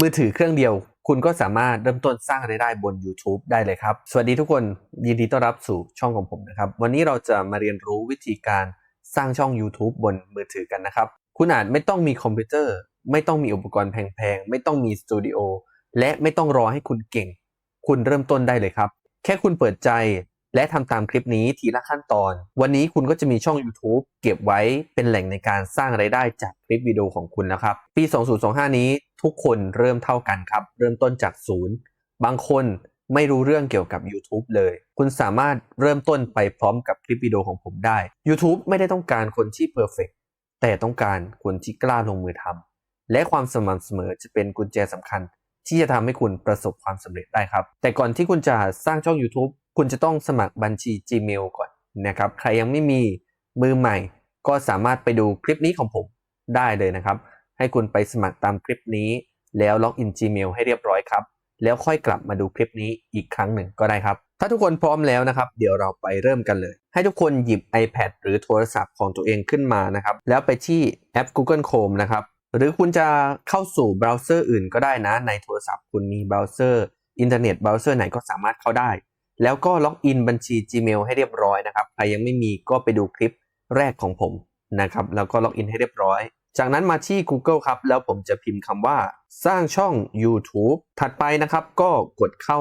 มือถือเครื่องเดียว คุณก็สามารถเริ่มต้นสร้างรายได้บน YouTube ได้เลยครับ สวัสดีทุกคนยินดีต้อนรับสู่ช่องของผมนะครับ วันนี้เราจะมาเรียนรู้วิธีการสร้างช่อง YouTube บนมือถือกันนะครับ คุณอาจไม่ต้องมีคอมพิวเตอร์ ไม่ต้องมีอุปกรณ์แพงๆ ไม่ต้องมีสตูดิโอและไม่ต้องรอให้คุณเก่ง คุณเริ่มต้นได้เลยครับ แค่คุณเปิดใจและทำตามคลิปนี้ทีละขั้นตอน วันนี้คุณก็จะมีช่อง YouTube เก็บไว้เป็นแหล่งในการสร้างไรายได้จากคลิปวิดีโอของคุณแล้วครับ ปี 2025 นี้ ทุกคนเริ่มเท่ากันครับ เริ่มต้นจากศูนย์บางคนไม่รู้เรื่องเกี่ยวกับ YouTube เลย คุณสามารถเริ่มต้นไปพร้อมกับคลิปวิดีโอของผมได้ YouTube ไม่ได้ต้องการคนที่เพอร์เฟกแต่ต้องการคนที่กล้าลงมือทำและความสม่ำเสมอจะเป็นกุญแจสำคัญ ที่จะทำให้คุณประสบความสำเร็จได้ครับ แต่ก่อนที่คุณจะสร้างช่อง YouTube คุณจะต้องสมัครบัญชี Gmail ก่อนนะครับ ใครยังไม่มีมือใหม่ ก็สามารถไปดูคลิปนี้ของผมได้เลยนะครับ ให้คุณไปสมัครตามคลิปนี้ แล้วล็อกอิน Gmail ให้เรียบร้อยครับ แล้วค่อยกลับมาดูคลิปนี้อีกครั้งหนึ่งก็ได้ครับ ถ้าทุกคนพร้อมแล้วนะครับ เดี๋ยวเราไปเริ่มกันเลย ให้ทุกคนหยิบ iPad หรือโทรศัพท์ของตัวเองขึ้นมานะครับ แล้วไปที่แอป Google Chrome นะครับ หรือคุณจะเข้าสู่เบราว์เซอร์อื่นก็ได้นะ ในโทรศัพท์คุณมีเบราว์เซอร์อินเทอร์เน็ตเบราว์เซอร์ไหนก็สามารถเข้าได้ แล้วก็ล็อกอินบัญชี Gmail ให้เรียบร้อยนะครับ ใครยังไม่มีก็ไปดูคลิปแรกของผมนะครับ แล้วก็ล็อกอินให้เรียบร้อย จากนั้นมาที่ Google ครับ แล้วผมจะพิมพ์คำว่า สร้างช่อง YouTube ถัดไปนะครับก็กดเข้า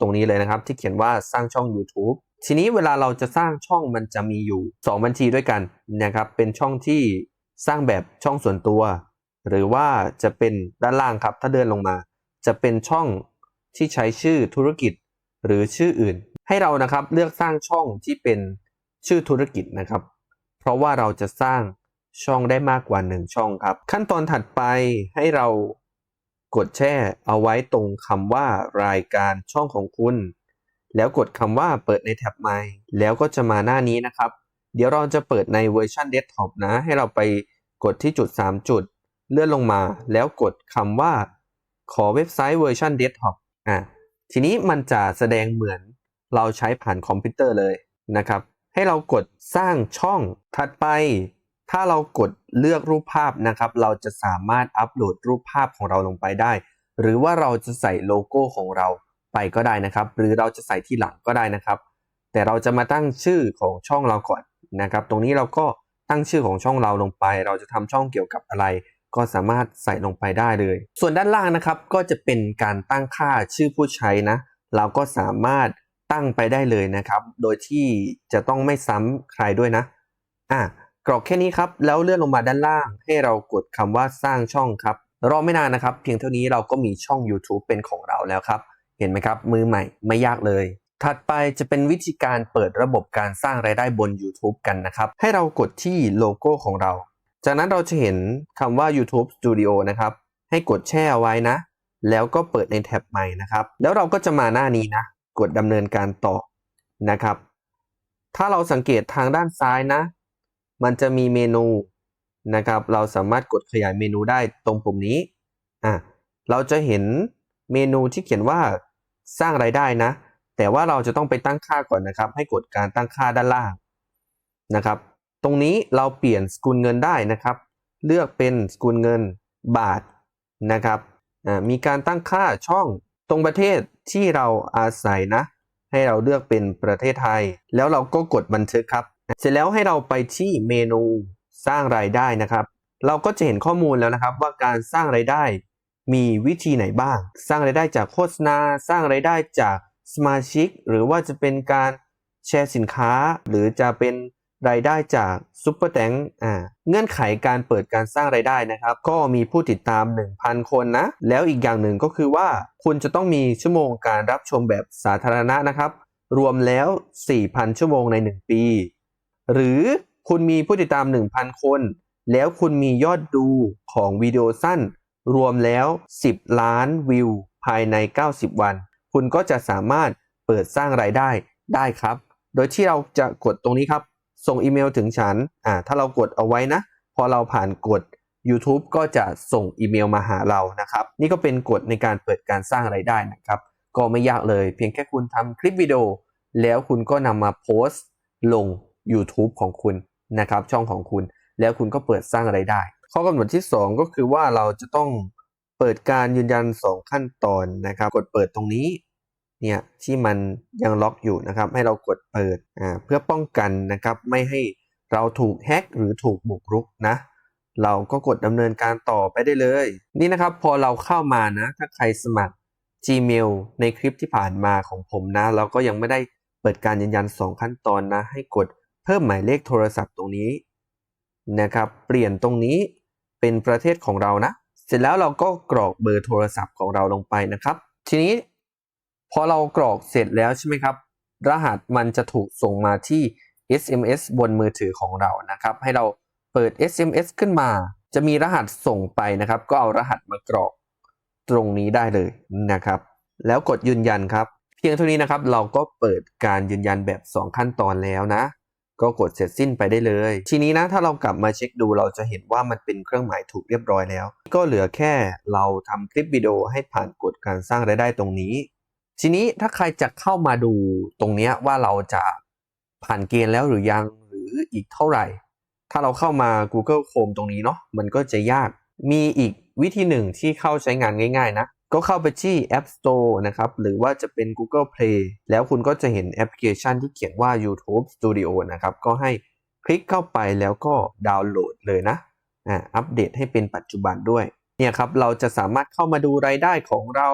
ตรงนี้เลยนะครับ ที่เขียนว่าสร้างช่อง YouTube ทีนี้เวลาเราจะสร้างช่องมันจะมีอยู่ 2 บัญชีด้วยกันนะครับ เป็นช่องที่สร้างแบบช่องส่วนตัว หรือว่าจะเป็นด้านล่างครับ ถ้าเดินลงมา จะเป็นช่องที่ใช้ชื่อธุรกิจ หรือชื่ออื่น ให้เรานะครับเลือกสร้างช่องที่เป็นชื่อธุรกิจนะครับ เพราะว่าเราจะสร้าง ช่องได้มากกว่า 1 ช่องครับ ขั้นตอนถัดไปให้เรากดแช่เอาไว้ตรงคำว่ารายการช่องของคุณ แล้วกดคำว่าเปิดในแท็บใหม่แล้วก็จะมาหน้านี้นะครับ เดี๋ยวเราจะเปิดในเวอร์ชันเดสก์ท็อปนะ ให้เราไปกดที่จุด 3 จุด เลื่อนลงมา แล้วกดคำว่า ขอเว็บไซต์เวอร์ชันเดสก์ท็อปอะทีนี้มันจะแสดงเหมือนเราใช้ผ่านคอมพิวเตอร์เลยนะครับ ให้เรากดสร้างช่องถัดไป ถ้าเรากดเลือกรูปภาพนะครับ เราจะสามารถอัปโหลดรูปภาพของเราลงไปได้ หรือว่าเราจะใส่โลโก้ของเราไปก็ได้นะครับ หรือเราจะใส่ที่หลังก็ได้นะครับ แต่เราจะมาตั้งชื่อของช่องเราก่อนนะครับ ตรงนี้เราก็ตั้งชื่อของช่องเราลงไป เราจะทำช่องเกี่ยวกับอะไร ก็สามารถใส่ลงไปได้เลย ส่วนด้านล่างนะครับก็จะเป็นการตั้งค่าชื่อผู้ใช้นะ เราก็สามารถตั้งไปได้เลยนะครับ โดยที่จะต้องไม่ซ้ำใครด้วยนะ อะ กรอกแค่นี้ครับ แล้วเลื่อนลงมาด้านล่าง ให้เรากดคำว่าสร้างช่องครับ รอไม่นานนะครับ เพียงเท่านี้เราก็มีช่อง YouTube เป็นของเราแล้วครับ เห็นไหมครับ มือใหม่ไม่ยากเลย ถัดไปจะเป็นวิธีการเปิดระบบการสร้างรายได้บน YouTube กันนะครับ ให้เรากดที่โลโก้ของเรา จากนั้นเราจะเห็นคำว่า YouTube Studio นะครับ ให้กดแช่เอาไว้นะ แล้วก็เปิดในแท็บใหม่นะครับ แล้วเราก็จะมาหน้านี้นะ กดดำเนินการต่อนะครับ ถ้าเราสังเกตทางด้านซ้ายนะ มันจะมีเมนูนะครับ เราสามารถกดขยายเมนูได้ตรงปุ่มนี้อะเราจะเห็นเมนูที่เขียนว่าสร้างไรายได้นะ แต่ว่าเราจะต้องไปตั้งค่าก่อนนะครับ ให้กดการตั้งค่าด้านล่างนะครับ ตรงนี้เราเปลี่ยนสกุลเงินได้นะครับ เลือกเป็นสกุลเงินบาทนะครับอ่ามีการตั้งค่าช่องตรงประเทศที่เราอาศัยนะ ให้เราเลือกเป็นประเทศไทย แล้วเราก็กดบันทึกครับ เสร็จแล้วให้เราไปที่เมนูสร้างรายได้นะครับ เราก็จะเห็นข้อมูลแล้วนะครับ ว่าการสร้างรายได้ มีวิธีไหนบ้าง สร้างรายได้จากโฆษณา สร้างรายได้จากสมาชิก หรือว่าจะเป็นการแชร์สินค้า หรือจะเป็นรายได้จากซุปเปอร์แตงอ่าเงื่อนไขการเปิดการสร้างรายได้นะครับ ก็มีผู้ติดตาม 1,000 คนนะ แล้วอีกอย่างหนึ่งก็คือว่า คุณจะต้องมีชั่วโมงการรับชมแบบสาธารณะนะครับ รวมแล้ว 4,000 ชั่วโมงใน 1 ปี หรือคุณมีผู้ติดตาม 1,000 คน แล้วคุณมียอดดูของวิดีโอสั้น รวมแล้ว 10 ล้านวิว ภายใน 90 วัน คุณก็จะสามารถเปิดสร้างรายได้ได้ครับ โดยที่เราจะกดตรงนี้ครับ ส่งอีเมลถึงฉันอ่าถ้าเรากดเอาไว้นะ พอเราผ่านกด YouTube ก็จะส่งอีเมลมาหาเรานะครับ นี่ก็เป็นกฎในการเปิดการสร้างไรายได้นะครับ ก็ไม่ยากเลย เพียงแค่คุณทำคลิปวิดีโอ แล้วคุณก็นำมาโพสต์ลง YouTube ของคุณนะครับ ช่องของคุณ แล้วคุณก็เปิดสร้างอะไรได้ ข้อกำหนดที่ 2 ก็คือว่าเราจะต้องเปิดการยืนยัน 2 ขั้นตอนนะครับ กดเปิดตรงนี้เนี่ยที่มันยังล็อกอยู่นะครับ ให้เรากดเปิดอ่าเพื่อป้องกันนะครับ ไม่ให้เราถูกแฮ็กหรือถูกบุกรุกนะเราก็กดดำเนินการต่อไปได้เลย นี่นะครับพอเราเข้ามานะถ้าใครสมัคร Gmail ในคลิปที่ผ่านมาของผมนะ เราก็ยังไม่ได้เปิดการยืนยัน 2 ขั้นตอนนะ ให้กด เพิ่มหมายเลขโทรศัพท์ตรงนี้นะครับ เปลี่ยนตรงนี้เป็นประเทศของเรานะ เสร็จแล้วเราก็กรอกเบอร์โทรศัพท์ของเราลงไปนะครับ ทีนี้พอเรากรอกเสร็จแล้วใช่ไหมครับ รหัสมันจะถูกส่งมาที่ SMS บนมือถือของเรานะครับ ให้เราเปิด SMS ขึ้นมา จะมีรหัสส่งไปนะครับ ก็เอารหัสมากรอกตรงนี้ได้เลยนะครับ แล้วกดยืนยันครับ เพียงเท่านี้นะครับ เราก็เปิดการยืนยันแบบ 2 ขั้นตอนแล้วนะ ก็กดเสร็จสิ้นไปได้เลย ทีนี้นะถ้าเรากลับมาเช็คดูเราจะเห็นว่ามันเป็นเครื่องหมายถูกเรียบร้อยแล้ว ก็เหลือแค่เราทำคลิปวิดีโอให้ผ่านกฎการสร้างรายได้ตรงนี้ ทีนี้ถ้าใครจะเข้ามาดูตรงนี้ว่าเราจะผ่านเกณฑ์แล้วหรือยังหรืออีกเท่าไหร่ ถ้าเราเข้ามา Google Chrome ตรงนี้เนาะมันก็จะยากมีอีกวิธีหนึ่งที่เข้าใช้งานง่าย ๆ นะ ก็เข้าไปที่ App Store นะครับ หรือว่าจะเป็น Google Play แล้วคุณก็จะเห็นแอปพลิเคชันที่เขียนว่า YouTube Studio นะครับ ก็ให้คลิกเข้าไปแล้วก็ดาวน์โหลดเลยนะอ่าอัปเดตให้เป็นปัจจุบันด้วยเนี่ยครับเราจะสามารถเข้ามาดูรายได้ของเรา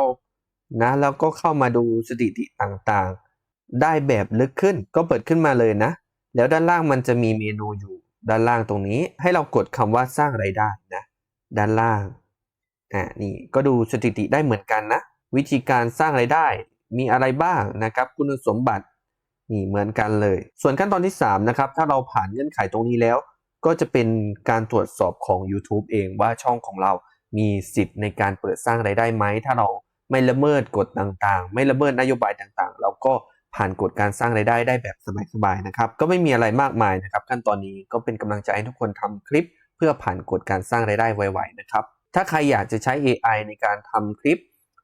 นะแล้วก็เข้ามาดูสถิติต่างๆ ได้แบบลึกขึ้นก็เปิดขึ้นมาเลยนะ แล้วด้านล่างมันจะมีเมนูอยู่ด้านล่างตรงนี้ ให้เรากดคำว่าสร้างรายได้นะ ด้านล่าง อ่านี่ก็ดูสถิติได้เหมือนกันนะ วิธีการสร้างรายได้มีอะไรบ้างนะครับ คุณสมบัตินี่เหมือนกันเลย ส่วนขั้นตอนที่ 3 นะครับ ถ้าเราผ่านเงื่อนไขตรงนี้แล้ว ก็จะเป็นการตรวจสอบของ YouTube เองว่าช่องของเรามีสิทธิ์ในการเปิดสร้างรายได้ไหม ถ้าเราไม่ละเมิดกฎต่างๆ ไม่ละเมิดนโยบายต่างๆ เราก็ผ่านกฎการสร้างรายได้ได้แบบสบายๆนะครับ ก็ไม่มีอะไรมากมายนะครับ ขั้นตอนนี้ก็เป็นกำลังใจให้ทุกคนทำคลิป เพื่อผ่านกฎการสร้างรายได้ไวๆนะครับ ถ้าใครอยากจะใช้ AI ในการทำคลิป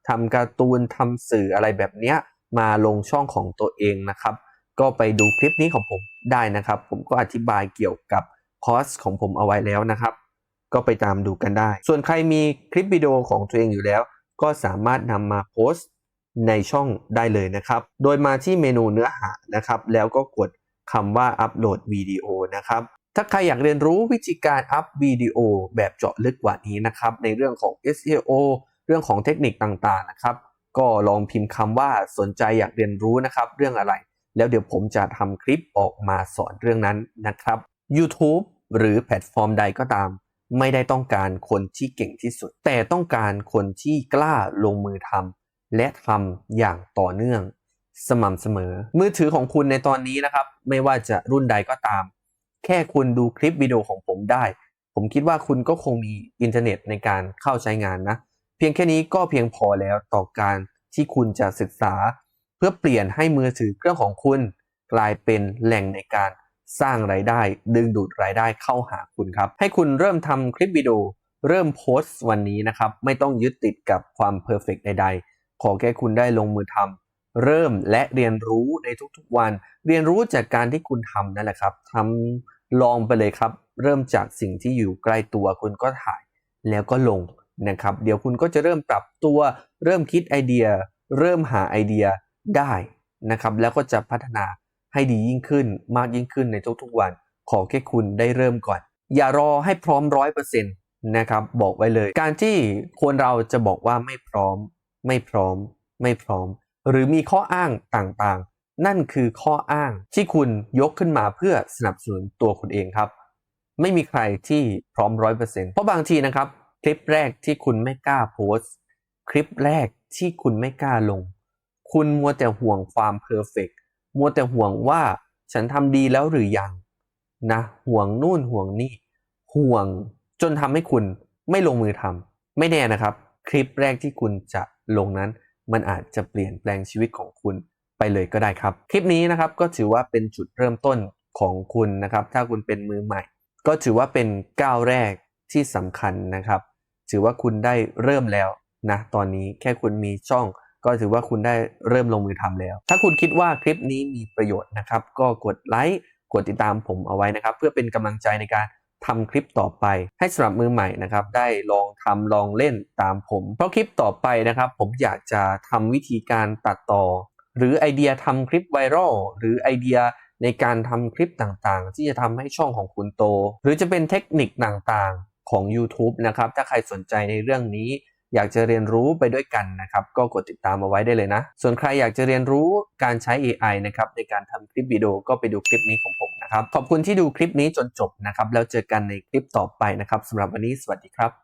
ทำการ์ตูนทำสื่ออะไรแบบเนี้ยมาลงช่องของตัวเองนะครับ ก็ไปดูคลิปนี้ของผมได้นะครับ ผมก็อธิบายเกี่ยวกับคอร์สของผมเอาไว้แล้วนะครับ ก็ไปตามดูกันได้ ส่วนใครมีคลิปวิดีโอของตัวเองอยู่แล้ว ก็สามารถนำมาโพสต์ในช่องได้เลยนะครับ โดยมาที่เมนูเนื้อหานะครับ แล้วก็กดคำว่าอัปโหลดวิดีโอนะครับ ถ้าใครอยากเรียนรู้วิธีการอัพวิดีโอแบบเจาะลึกกว่านี้นะครับ ในเรื่องของ SEO เรื่องของเทคนิคต่างๆนะครับ ก็ลองพิมพ์คำว่าสนใจอยากเรียนรู้นะครับ เรื่องอะไร แล้วเดี๋ยวผมจะทำคลิปออกมาสอนเรื่องนั้นนะครับ YouTube หรือแพลตฟอร์มใดก็ตาม ไม่ได้ต้องการคนที่เก่งที่สุด แต่ต้องการคนที่กล้าลงมือทำและทำอย่างต่อเนื่อง สม่ำเสมอ มือถือของคุณในตอนนี้นะครับ ไม่ว่าจะรุ่นใดก็ตาม แค่คุณดูคลิปวิดีโอของผมได้ ผมคิดว่าคุณก็คงมีอินเทอร์เน็ตในการเข้าใช้งานนะ เพียงแค่นี้ก็เพียงพอแล้วต่อการที่คุณจะศึกษา เพื่อเปลี่ยนให้มือถือเครื่องของคุณ กลายเป็นแหล่งในการสร้างรายได้ ดึงดูดรายได้เข้าหาคุณครับ ให้คุณเริ่มทำคลิปวิดีโอเริ่มโพสต์วันนี้นะครับ ไม่ต้องยึดติดกับความเพอร์เฟกใดๆ ขอแค่คุณได้ลงมือทำเริ่มและเรียนรู้ในทุกๆวัน เรียนรู้จากการที่คุณทำนั่นแหละครับทำ ลองไปเลยครับ เริ่มจากสิ่งที่อยู่ใกล้ตัวคุณก็ถ่ายแล้วก็ลงนะครับ เดี๋ยวคุณก็จะเริ่มปรับตัวเริ่มคิดไอเดีย เริ่มหาไอเดียได้นะครับ แล้วก็จะพัฒนาให้ดียิ่งขึ้นมากยิ่งขึ้นในทุกๆวัน ขอแค่คุณได้เริ่มก่อน อย่ารอให้พร้อมร้อยเปอร์เซ็นต์นะครับ บอกไว้เลย การที่คนเราจะบอกว่าไม่พร้อม ไม่พร้อม ไม่พร้อม หรือมีข้ออ้างต่างๆ นั่นคือข้ออ้างที่คุณยกขึ้นมาเพื่อสนับสนุนตัวคุณเองครับ ไม่มีใครที่พร้อมร้อยเปอร์เซ็นต์เพราะบางทีนะครับ คลิปแรกที่คุณไม่กล้าโพสต์คลิปแรกที่คุณไม่กล้าลง คุณมัวแต่ห่วงความเพอร์เฟกมัวแต่ห่วงว่าฉันทำดีแล้วหรือยังนะห่วงนู่นห่วงนี่ห่วงจนทำให้คุณไม่ลงมือทำไม่แน่นะครับ คลิปแรกที่คุณจะลงนั้น มันอาจจะเปลี่ยนแปลงชีวิตของคุณ ไปเลยก็ได้ครับ คลิปนี้นะครับก็ถือว่าเป็นจุดเริ่มต้นของคุณนะครับ ถ้าคุณเป็นมือใหม่ ก็ถือว่าเป็นก้าวแรกที่สำคัญนะครับ ถือว่าคุณได้เริ่มแล้วนะตอนนี้แค่คุณมีช่อง ก็ถือว่าคุณได้เริ่มลงมือทำแล้ว ถ้าคุณคิดว่าคลิปนี้มีประโยชน์นะครับ ก็กดไลค์กดติดตามผมเอาไว้นะครับ เพื่อเป็นกำลังใจในการทำคลิปต่อไป ให้สำหรับมือใหม่นะครับ ได้ลองทำลองเล่นตามผม เพราะคลิปต่อไปนะครับ ผมอยากจะทำวิธีการตัดต่อ หรือไอเดียทำคลิปไวรัลหรือไอเดียในการทำคลิปต่างๆ ที่จะทำให้ช่องของคุณโต หรือจะเป็นเทคนิคต่างๆของ YouTube นะครับ ถ้าใครสนใจในเรื่องนี้ อยากจะเรียนรู้ไปด้วยกันนะครับ ก็กดติดตามเอาไว้ได้เลยนะ ส่วนใครอยากจะเรียนรู้การใช้ AI นะครับในการทำคลิปวิดีโอก็ไปดูคลิปนี้ของผมนะครับ ขอบคุณที่ดูคลิปนี้จนจบนะครับ แล้วเจอกันในคลิปต่อไปนะครับสำหรับวันนี้สวัสดีครับ